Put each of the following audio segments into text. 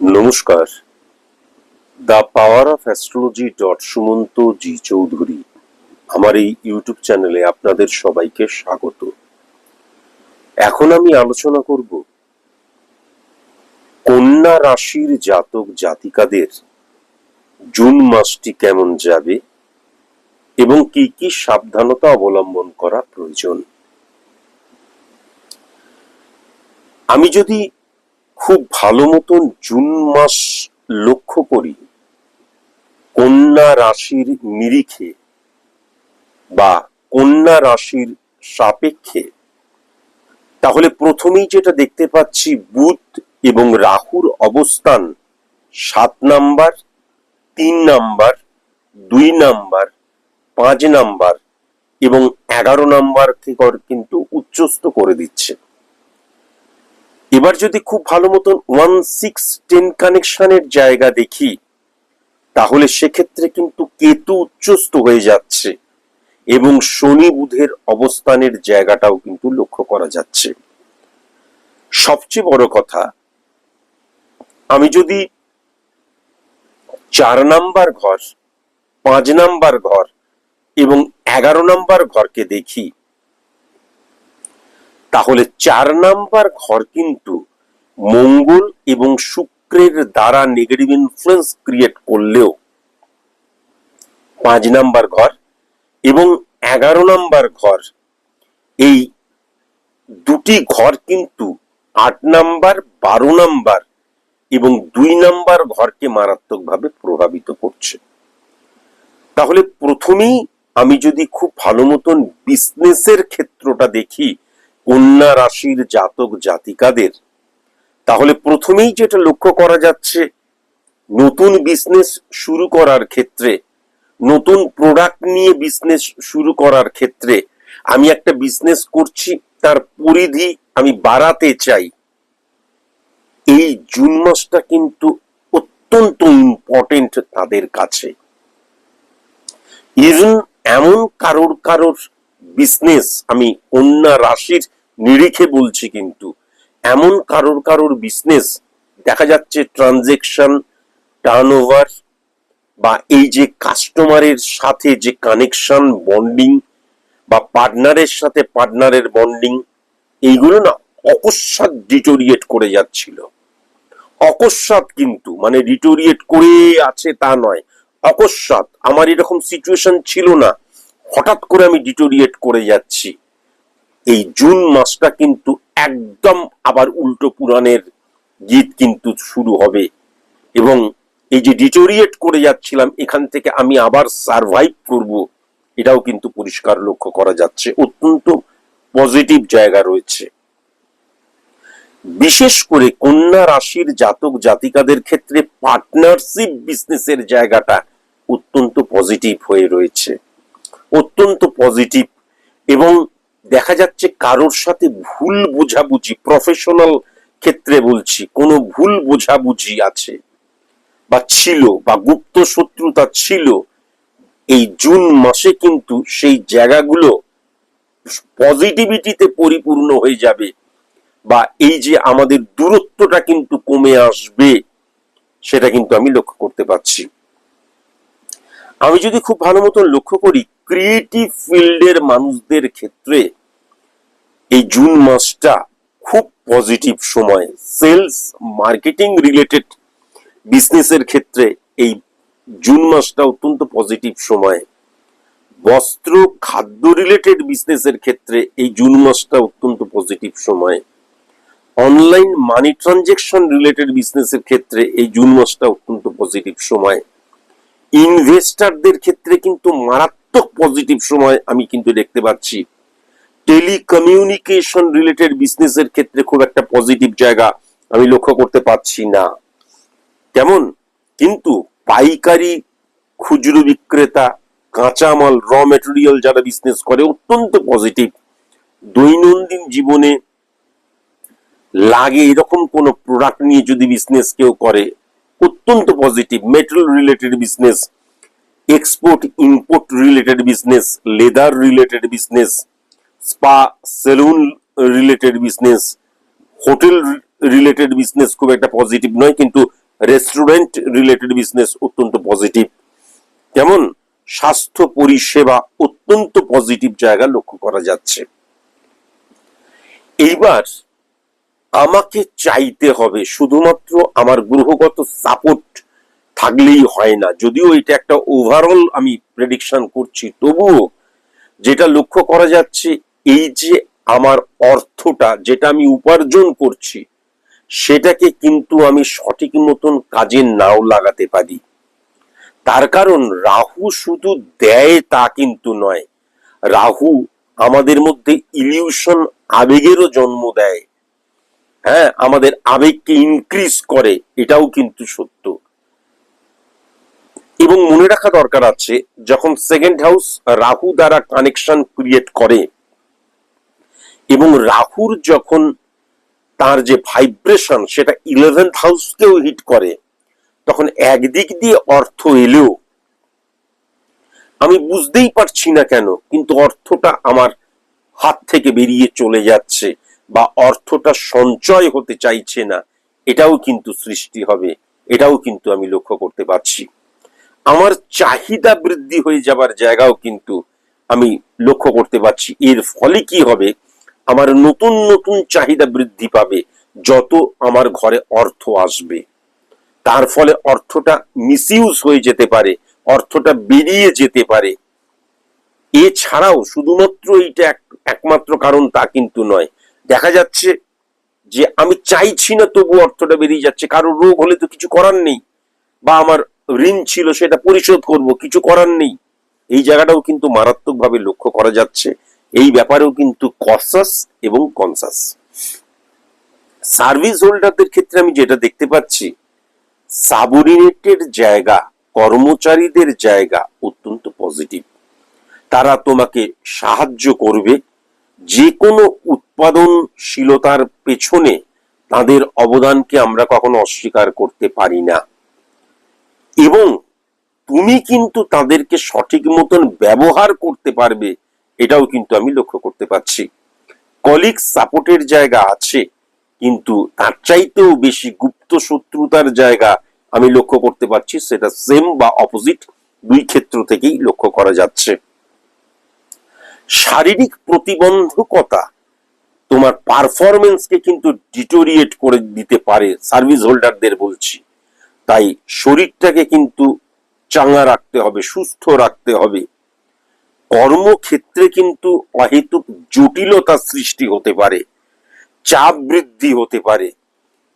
নমস্কার। The power of astrology dot Sumanta ji Chowdhury আমার এই ইউটিউব চ্যানেলে আপনাদের সবাইকে স্বাগত। এখন আমি আলোচনা করব কন্যা রাশির জাতক জাতিকাদের জুন মাসটি কেমন যাবে এবং কি কি সাবধানতা অবলম্বন করা প্রয়োজন। আমি যদি খুব ভালো মতন জুন মাস লক্ষ্য করি। কন্যা রাশির নিরিখে বা কন্যা রাশির সাপেক্ষে। তাহলে প্রথমেই যেটা দেখতে পাচ্ছি বুধ এবং রাহুর অবস্থান সাত নাম্বার, তিন নাম্বার, দুই নাম্বার, পাঁচ নাম্বার এবং এগারো নাম্বার থেকে কিন্তু উচ্চস্ত করে দিচ্ছে। এবার যদি খুব ভালো মতন ওয়ান সিক্স টেন কানেকশনের জায়গা দেখি, তাহলে সেক্ষেত্রে কিন্তু কেতু উচ্চস্ত হয়ে যাচ্ছে এবং শনি বুধের অবস্থানের জায়গাটাও কিন্তু লক্ষ্য করা যাচ্ছে। সবচেয়ে বড় কথা, আমি যদি চার নাম্বার ঘর, পাঁচ নাম্বার ঘর এবং এগারো নাম্বার ঘরকে দেখি তাহলে চার নাম্বার ঘর কিন্তু মঙ্গল এবং শুক্রের দ্বারা নেগেটিভ ইনফ্লুয়েন্স ক্রিয়েট করলেও পাঁচ নাম্বার ঘর এবং এগারো নাম্বার ঘর, এই দুটি ঘর কিন্তু আট নাম্বার, বারো নাম্বার এবং দুই নাম্বার ঘরকে মারাত্মকভাবে প্রভাবিত করছে। তাহলে প্রথমেই আমি যদি খুব ভালো মতন বিজনেসের ক্ষেত্রটা দেখি কন্যা রাশির জাতক জাতিকাদের। তাহলে প্রথমেই যেটা লক্ষ্য করা যাচ্ছে, নতুন বিজনেস শুরু করার ক্ষেত্রে, নতুন প্রোডাক্ট নিয়ে বিজনেস শুরু করার ক্ষেত্রে আমি একটা বিজনেস করছি, তার পরিধি আমি বাড়াতে চাই। এই জুন মাসটা কিন্তু অত্যন্ত ইম্পর্টেন্ট তাদের কাছে। এমন কারোর কারোর বিজনেস আমি কন্যা রাশির নিরিখে বলছি কিন্তু, এমন কারোর কারোর বিজনেস দেখা যাচ্ছে ট্রানজেকশন টার্নওভার বা এই যে কাস্টমারের সাথে যে কানেকশন বন্ডিং বা পার্টনারের সাথে পার্টনারের বন্ডিং এইগুলো না অকস্মাৎ ডিটোরিয়েট করে যাচ্ছিল। অকস্মাৎ কিন্তু মানে ডিটোরিয়েট করে আছে তা নয়, অকস্মাৎ। আমার এরকম সিচুয়েশন ছিল না। হঠাৎ করে আমি ডিটোরিয়েট করে যাচ্ছি। এই জুন মাসটা কিন্তু একদম আবার উল্টো পুরাণের গীত কিন্তু শুরু হবে এবং এই যে ডিটোরিয়েট করে যাচ্ছিলাম, এখান থেকে আমি আবার সারভাইভ করব, এটাও কিন্তু পরিষ্কার লক্ষ্য করা যাচ্ছে। অত্যন্ত পজিটিভ জায়গা রয়েছে। বিশেষ করে কন্যা রাশির জাতক জাতিকাদের ক্ষেত্রে পার্টনারশিপ বিজনেসের জায়গাটা অত্যন্ত পজিটিভ হয়ে রয়েছে। অত্যন্ত পজিটিভ এবং দেখা যাচ্ছে কারোর সাথে ভুল বোঝাবুঝি প্রফেশনাল ক্ষেত্রে বলছি, কোনো ভুল বোঝাবুঝি আছে বা ছিল বা গুপ্ত শত্রুতা ছিল, এই জুন মাসে কিন্তু সেই জায়গাগুলো পজিটিভিটিতে পরিপূর্ণ হয়ে যাবে বা এই যে আমাদের দূরত্বটা কিন্তু কমে আসবে, সেটা কিন্তু আমি লক্ষ্য করতে পারছি। আমি যদি খুব ভালো মতন লক্ষ্য করি ক্রিয়েটিভ ফিল্ডের মানুষদের ক্ষেত্রে এই জুন মাসটা খুব পজিটিভ সময়। সেলস মার্কেটিং রিলেটেড বিজনেসের ক্ষেত্রে এই জুন মাসটা অত্যন্ত পজিটিভ সময়। বস্ত্র, খাদ্য রিলেটেড বিজনেসের ক্ষেত্রে এই জুন মাসটা অত্যন্ত পজিটিভ সময়। অনলাইন মানি ট্রানজেকশন রিলেটেড বিজনেসের ক্ষেত্রে এই জুন মাসটা অত্যন্ত পজিটিভ সময়। ইনভেস্টারদের ক্ষেত্রে কিন্তু মারাত্মক পজিটিভ সময় আমি কিন্তু দেখতে পাচ্ছি। টেলিকমিউনিকেশন রিলেটেড বিজনেসের ক্ষেত্রে খুব একটা পজিটিভ জায়গা আমি লক্ষ্য করতে পারছি না। কেমন? কিন্তু পাইকারি, খুচরো বিক্রেতা, কাঁচামাল র মেটেরিয়াল যারা বিজনেস করে অত্যন্ত পজিটিভ দৈনন্দিন জীবনে লাগে এরকম কোন প্রোডাক্ট নিয়ে যদি বিজনেস কেউ করে, অত্যন্ত positive metal related business export import related business leather related business spa salon related business hotel related business খুব একটা পজিটিভ নয়, কিন্তু রেস্টুরেন্ট রিলেটেড বিজনেস অত্যন্ত পজিটিভ কেমন? স্বাস্থ্য পরিষেবা অত্যন্ত পজিটিভ জায়গা লক্ষ্য করা যাচ্ছে। এইবার আমাকে চাইতে হবে শুধুমাত্র আমার গ্রহগত সাপোর্ট থাকলেই হয় না। যদিও এটা একটা ওভারঅল আমি প্রেডিকশন করছি, তবুও যেটা লক্ষ্য করা যাচ্ছে, এই যে আমার অর্থটা যেটা আমি উপার্জন করছি, সেটাকে কিন্তু আমি সঠিক মতন কাজে নাও লাগাতে পারি। তার কারণ রাহু শুধু দেয় তা কিন্তু নয়। রাহু আমাদের মধ্যে ইলিউশন আবেগেরও জন্ম দেয়। হ্যাঁ আমাদের আবেগকে ইনক্রিজ করে, এটাও কিন্তু সত্য। এবং মনে রাখা দরকার আছে, যখন সেকেন্ড হাউস রাহু দ্বারা কানেকশন ক্রিয়েট করে, এবং রাহুর যখন তার যে ভাইব্রেশন সেটা ইলেভেন্থ হাউসকেও হিট করে, তখন একদিক দিয়ে অর্থ এলেও, আমি বুঝতেই পারছি না কেন, কিন্তু অর্থটা আমার হাত থেকে বেরিয়ে চলে যাচ্ছে, বা অর্থটা সঞ্চয় হতে চাইছে না, এটাও কিন্তু সৃষ্টি হবে, এটাও কিন্তু আমি লক্ষ্য করতে পারছি। আমার চাহিদা বৃদ্ধি হয়ে যাবার জায়গাও কিন্তু আমি লক্ষ্য করতে পারছি। এর ফলে কি হবে? আমার নতুন নতুন চাহিদা বৃদ্ধি পাবে যত আমার ঘরে অর্থ আসবে। তার ফলে অর্থটা মিসইউজ হয়ে যেতে পারে, অর্থটা বেরিয়ে যেতে পারে। এছাড়াও শুধুমাত্র এইটা এক- একমাত্র কারণ তা কিন্তু নয়। দেখা যাচ্ছে যে আমি চাইছি না তবু অর্থটা বেরিয়ে যাচ্ছে, কারও রোগ হলে তো কিছু করার নেই। বা আমার ঋণ ছিল সেটা পরিশোধ করব, কিছু করার নেই। এই জায়গাটাও কিন্তু মারাত্মকভাবে লক্ষ্য করা যাচ্ছে। এই ব্যাপারেও কিন্তু কসাস এবং কনসাস সার্ভিস হোল্ডারদের ক্ষেত্রে আমি যেটা দেখতে পাচ্ছি সাবঅর্ডিনেটের জায়গা, কর্মচারীদের জায়গা অত্যন্ত পজিটিভ তারা তোমাকে সাহায্য করবে। যে কোনো উৎপাদনশীলতার পেছনে তাদের অবদানকে আমরা কখনো অস্বীকার করতে পারি না। এবং তুমি কিন্তু তাদেরকে সঠিক মতন ব্যবহার করতে পারবে, এটাও কিন্তু আমি লক্ষ্য করতে পারছি। কলিগ সাপোর্টের জায়গা আছে, কিন্তু তার চাইতেও বেশি গুপ্ত শত্রুতার জায়গা আমি লক্ষ্য করতে পারছি, সেটা সেম বা অপোজিট দুই ক্ষেত্র থেকেই লক্ষ্য করা যাচ্ছে। শারীরিক প্রতিবন্ধকতা তোমার পারফরমেন্সকে কিন্তু ডিটোরিয়েট করে দিতে পারে সার্ভিস হোল্ডারদের বলছি। তাই শরীরটাকে কিন্তু চাঙ্গা রাখতে হবে, সুস্থ রাখতে হবে। কর্মক্ষেত্রে কিন্তু অহেতুক জটিলতা সৃষ্টি হতে পারে, চাপ বৃদ্ধি হতে পারে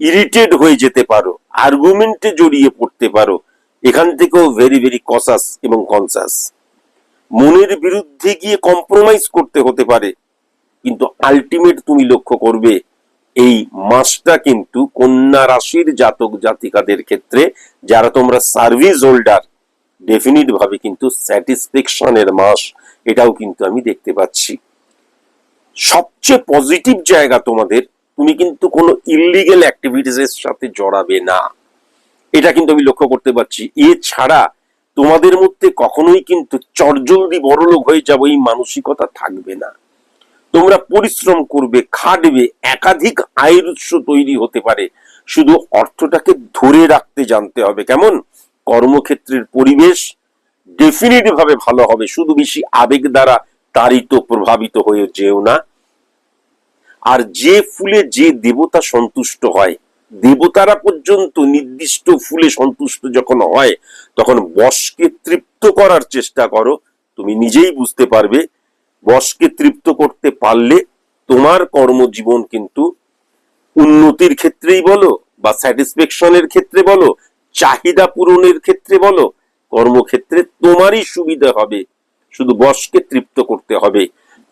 ইরিটেড হয়ে যেতে পারো আর্গুমেন্টে জড়িয়ে পড়তে পারো, এখান থেকেও ভেরি ভেরি কসাস এবং কনসাস মনের বিরুদ্ধে গিয়ে কম্প্রোমাইজ করতে হতে পারে, কিন্তু আলটিমেট তুমি লক্ষ্য করবে এই মাসটা কিন্তু কন্যা রাশির জাতক জাতিকাদের ক্ষেত্রে, যারা তোমরা সার্ভিস হোল্ডার ডেফিনিট ভাবে কিন্তু স্যাটিসফ্যাকশনের মাস, এটাও কিন্তু আমি দেখতে পাচ্ছি। সবচেয়ে পজিটিভ জায়গা তোমাদের, তুমি কিন্তু কোনো ইলিগেল অ্যাক্টিভিটিস এর সাথে জড়াবে না। এটা কিন্তু আমি লক্ষ্য করতে পারছি। এছাড়া তোমাদের মধ্যে কখনোই কিন্তু চটজলদি বড়লোক হয়ে যাব এই মানসিকতা থাকবে না। তোমরা পরিশ্রম করবে, খাটবে, একাধিক আয়ের উৎস তৈরি হতে পারে। শুধু অর্থটাকে ধরে রাখতে জানতে হবে, কেমন? কর্মক্ষেত্রের পরিবেশ ডেফিনেট ভাবে ভালো হবে, শুধু বেশি আবেগ দ্বারা তারিত প্রভাবিত হয়ে যেও না। আর যে ফুলে যে দেবতা সন্তুষ্ট হয়, দেবতারা পর্যন্ত নির্দিষ্ট ফুলে সন্তুষ্ট যখন হয়, তখন বসকে তৃপ্ত করার চেষ্টা করো, তুমি নিজেই বুঝতে পারবে বসকে তৃপ্ত করতে পারলে তোমার কর্মজীবন কিন্তু উন্নতির ক্ষেত্রেই বলো বা স্যাটিসফ্যাকশনের ক্ষেত্রে বলো, চাহিদা পূরণের ক্ষেত্রে বলো, কর্মক্ষেত্রে তোমারই সুবিধা হবে। শুধু বসকে তৃপ্ত করতে হবে,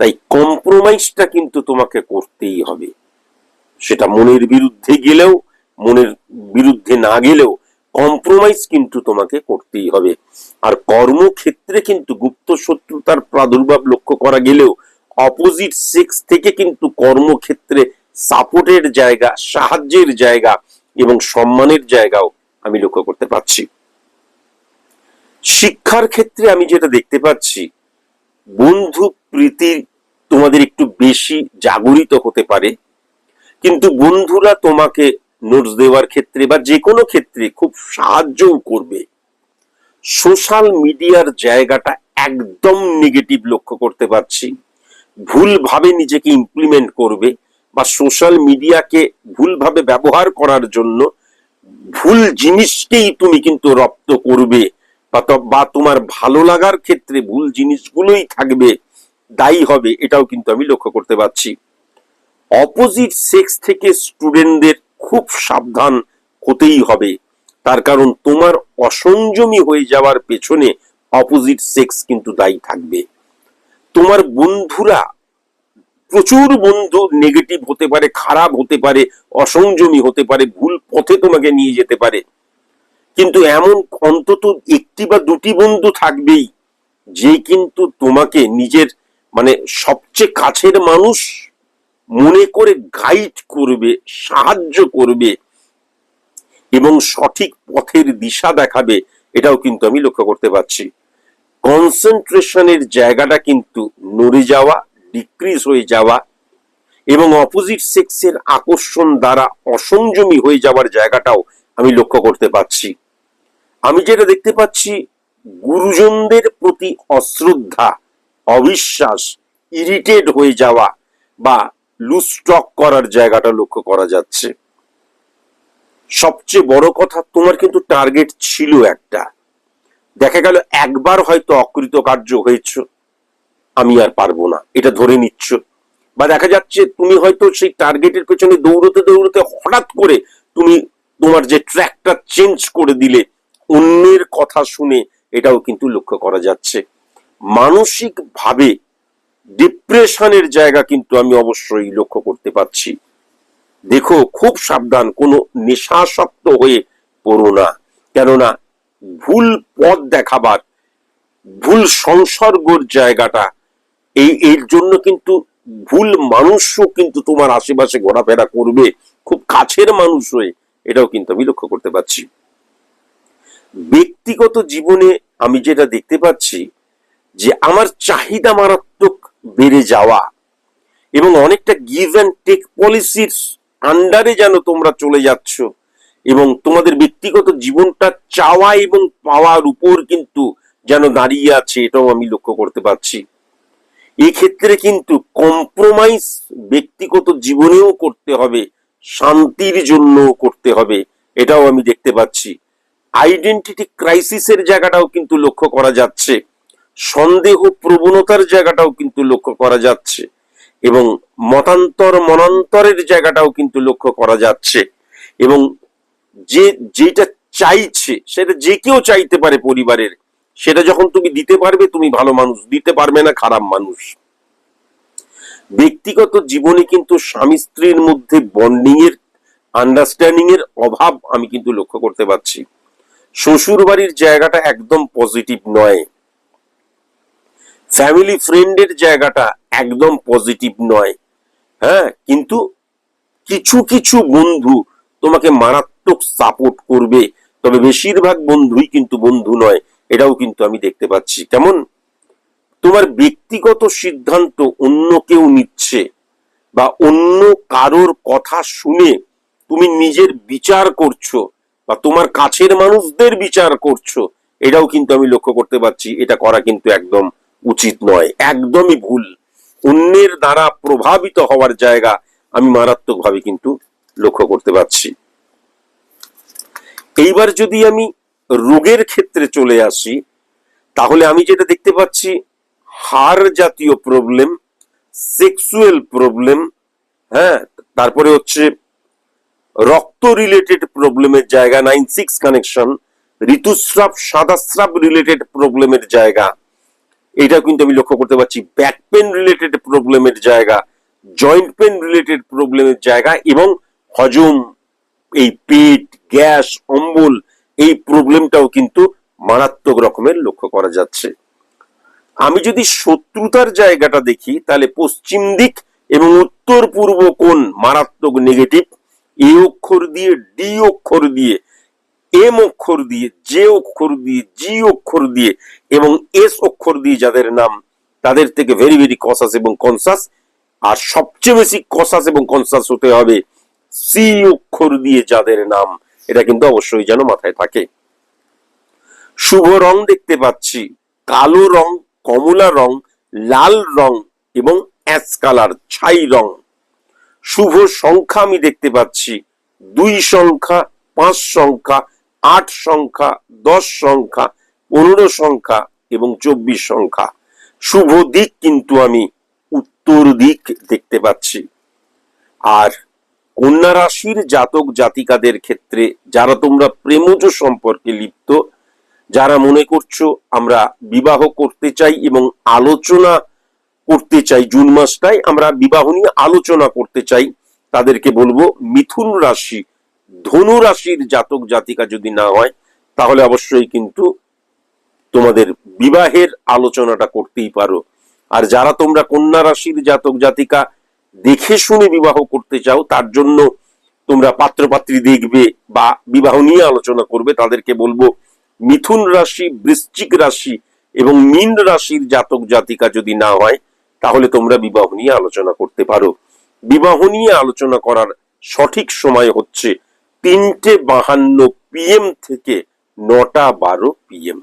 তাই কম্প্রোমাইজটা কিন্তু তোমাকে করতেই হবে। সেটা মনের বিরুদ্ধে গেলেও, মনের বিরুদ্ধে না গেলেও কম্প্রোমাইজ কিন্তু তোমাকে করতেই হবে। আর কর্মক্ষেত্রে কিন্তু গুপ্ত শত্রুতার প্রাদুর্ভাব লক্ষ্য করা গেলেও অপোজিট সেক্স থেকে কিন্তু কর্মক্ষেত্রে সাপোর্টের জায়গা, সাহায্যের জায়গা এবং সম্মানের জায়গাও আমি লক্ষ্য করতে পারছি। শিক্ষার ক্ষেত্রে আমি যেটা দেখতে পাচ্ছি, বন্ধু প্রীতি তোমাদের একটু বেশি জাগরিত হতে পারে, কিন্তু বন্ধুরা তোমাকে নোটস দেওয়ার ক্ষেত্রে বা যে কোনো ক্ষেত্রে খুব সাহায্যও করবে। সোশ্যাল মিডিয়ার জায়গাটা একদম নেগেটিভ লক্ষ্য করতে পারছি। ভুলভাবে নিজেকে ইমপ্লিমেন্ট করবে বা সোশ্যাল মিডিয়াকে ভুলভাবে ব্যবহার করার জন্য ভুল জিনিসকেই তুমি কিন্তু রপ্ত করবে বা তোমার ভালো লাগার ক্ষেত্রে ভুল জিনিসগুলোই থাকবে, দায়ী হবে, এটাও কিন্তু আমি লক্ষ্য করতে পারছি। অপোজিট সেক্স থেকে স্টুডেন্টদের খুব সাবধান হতেই হবে। তার কারণ তোমার অসংযমী হয়ে যাওয়ার পেছনে অপোজিট সেক্স কিন্তু দায়ী থাকবে। তোমার বন্ধুরা প্রচুর বন্ধু নেগেটিভ হতে পারে, খারাপ হতে পারে, অসংযমী হতে পারে, ভুল পথে তোমাকে নিয়ে যেতে পারে। কিন্তু এমন অন্তত একটি বা দুটি বন্ধু থাকবেই যে কিন্তু তোমাকে নিজের মানে সবচেয়ে কাছের মানুষ মনে করে গাইড করবে, সাহায্য করবে এবং সঠিক পথের দিশা দেখাবে, এটাও কিন্তু আমি লক্ষ্য করতে পারছি। কনসেন্ট্রেশনের জায়গাটা কিন্তু নড়ে যাওয়া ডিক্রিজ হয়ে যাওয়া এবং অপোজিট সেক্সের আকর্ষণ দ্বারা অসংযমী হয়ে যাওয়ার জায়গাটাও আমি লক্ষ্য করতে পারছি। আমি যেটা দেখতে পাচ্ছি, গুরুজনদের প্রতি অশ্রদ্ধা, অবিশ্বাস ইরিটেট হয়ে যাওয়া বা লুজ স্টক করার জায়গাটা লক্ষ্য করা যাচ্ছে। সবচেয়ে বড় কথা, তোমার কিন্তু টার্গেট ছিল একটা। দেখা গেল একবার হয়তো অকৃতকার্য হয়েছ, আমি আর পারব না, এটা ধরে নিচ্ছ। বা দেখা যাচ্ছে তুমি হয়তো সেই টার্গেটের পেছনে দৌড়তে দৌড়তে হঠাৎ করে তুমি তোমার যে ট্র্যাকটা চেঞ্জ করে দিলে, অন্যের কথা শুনে এটাও কিন্তু লক্ষ্য করা যাচ্ছে। মানসিক ভাবে ডিপ্রেশনের জায়গা কিন্তু আমি অবশ্যই লক্ষ্য করতে পারছি। দেখো, খুব সাবধান, কোনো নেশাসক্ত হয়ে পড়ো না। কেননা, ভুল পথ দেখাবার, ভুল সংসর্গর জায়গাটা, এই, এর জন্য কিন্তু ভুল মানুষও কিন্তু তোমার আশেপাশে ঘোরাফেরা করবে। খুব কাছের মানুষ হয়ে, এটাও কিন্তু আমি লক্ষ্য করতে পারছি। ব্যক্তিগত জীবনে আমি যেটা দেখতে পাচ্ছি, যে আমার চাহিদা মারাত্মক বেড়ে যাওয়া এবং অনেকটা গিভ অ্যান্ড টেক পলিসির আন্ডারে যেন তোমরা চলে যাচ্ছ এবং তোমাদের ব্যক্তিগত জীবনটা চাওয়া এবং পাওয়ার উপর কিন্তু যেন দাঁড়িয়ে আছে এটাও আমি লক্ষ্য করতে পারছি। এক্ষেত্রে কিন্তু কম্প্রোমাইজ ব্যক্তিগত জীবনেও করতে হবে, শান্তির জন্য করতে হবে, এটাও আমি দেখতে পাচ্ছি। আইডেন্টিটি ক্রাইসিসের জায়গাটাও কিন্তু লক্ষ্য করা যাচ্ছে। সন্দেহ প্রবণতার জায়গাটাও কিন্তু লক্ষ্য করা যাচ্ছে এবং মতান্তর, মনান্তরের জায়গাটাও কিন্তু লক্ষ্য করা যাচ্ছে এবং যে, যেটা চাইছে, সেটা যে কেউ চাইতে পারে পরিবারের, সেটা যখন তুমি দিতে পারবে, তুমি ভালো মানুষ, দিতে পারবে না খারাপ মানুষ। ব্যক্তিগত জীবনে কিন্তু স্বামী স্ত্রীর মধ্যে বন্ডিং এর আন্ডারস্ট্যান্ডিং এর অভাব আমি কিন্তু লক্ষ্য করতে পারছি। শ্বশুর বাড়ির জায়গাটা একদম পজিটিভ নয়। ফ্যামিলি ফ্রেন্ডের জায়গাটা একদম পজিটিভ নয়। হ্যাঁ কিন্তু কিছু কিছু বন্ধু তোমাকে মারাত্মক সাপোর্ট করবে। তবে বেশিরভাগ বন্ধুই কিন্তু বন্ধু নয়, এটাও কিন্তু আমি দেখতে পাচ্ছি। কেমন? তোমার ব্যক্তিগত সিদ্ধান্ত অন্য কেউ নিচ্ছে বা অন্য কারোর কথা শুনে তুমি নিজের বিচার করছ বা তোমার কাছের মানুষদের বিচার করছ, এটাও কিন্তু আমি লক্ষ্য করতে পারছি, এটা করা কিন্তু একদম উচিত নয়। একদমই ভুল। অন্যের দ্বারা প্রভাবিত হওয়ার জায়গা আমি মারাত্মকভাবে কিন্তু লক্ষ্য করতে পারছি। এইবার যদি আমি রোগের ক্ষেত্রে চলে আসি, তাহলে আমি যেটা দেখতে পাচ্ছি, হাড় জাতীয় প্রবলেম সেক্সুয়াল প্রবলেম হ্যাঁ তারপরে হচ্ছে রক্ত রিলেটেড প্রবলেমের জায়গা নাইন সিক্স কানেকশন ঋতুস্রাব, সাদাস্রাব রিলেটেড প্রবলেমের জায়গা এটা কিন্তু আমি লক্ষ্য করতে পারছি। ব্যাক পেন রিলেটেড প্রবলেমের জায়গা জয়েন্ট পেন রিলেটেড প্রবলেমের জায়গা এবং হজম, এই পেট, গ্যাস, অম্বল, এই প্রবলেমটাও কিন্তু মারাত্মক রকমের লক্ষ্য করা যাচ্ছে। আমি যদি শত্রুতার জায়গাটা দেখি, তাহলে পশ্চিম দিক এবং উত্তর পূর্ব কোণ মারাত্মক নেগেটিভ এ অক্ষর দিয়ে ডি অক্ষর দিয়ে এম অক্ষর দিয়ে, জে অক্ষর দিয়ে, জি অক্ষর দিয়ে এবং এস অক্ষর দিয়ে যাদের নাম, তাদের থেকে ভেরি ভেরি কসাস এবং কনসাস আর সবচেয়ে বেশি কসাস এবং কনসাস হতে হবে সি অক্ষর দিয়ে যাদের নাম। এটা কিন্তু অবশ্যই যেন মাথায় থাকে। শুভ রং দেখতে পাচ্ছি। কালো রং, কমলা রং, লাল রং এবং অ্যাশ কালার, ছাই রং। শুভ সংখ্যা আমি দেখতে পাচ্ছি। দুই সংখ্যা, পাঁচ সংখ্যা আট সংখ্যা, দশ সংখ্যা, পনেরো সংখ্যা এবং চব্বিশ সংখ্যা। শুভ দিক কিন্তু আমি উত্তর দিক দেখতে পাচ্ছি। আর কন্যা রাশির জাতক জাতিকাদের ক্ষেত্রে যারা তোমরা প্রেমজ সম্পর্কে লিপ্ত, যারা মনে করছ আমরা বিবাহ করতে চাই এবং আলোচনা করতে চাই জুন মাসটায়, আমরা বিবাহ নিয়ে আলোচনা করতে চাই, তাদেরকে বলব মিথুন রাশি ধনু রাশির জাতক জাতিকা যদি না হয়, তাহলে অবশ্যই কিন্তু তোমাদের বিবাহের আলোচনাটা করতেই পারো। আর যারা তোমরা কন্যা রাশির জাতক জাতিকা, দেখে শুনে বিবাহ করতে চাও, তার জন্য তোমরা পাত্রপাত্রী দেখবে বা বিবাহ নিয়ে আলোচনা করবে। তাদেরকে বলব, মিথুন রাশি, বৃশ্চিক রাশি এবং মীন রাশির জাতক জাতিকা যদি না হয়, তাহলে তোমরা বিবাহ নিয়ে আলোচনা করতে পারো। বিবাহ নিয়ে আলোচনা করার সঠিক সময় হচ্ছে তিনটে বাহান্ন পিএম থেকে নটা বারো পিএম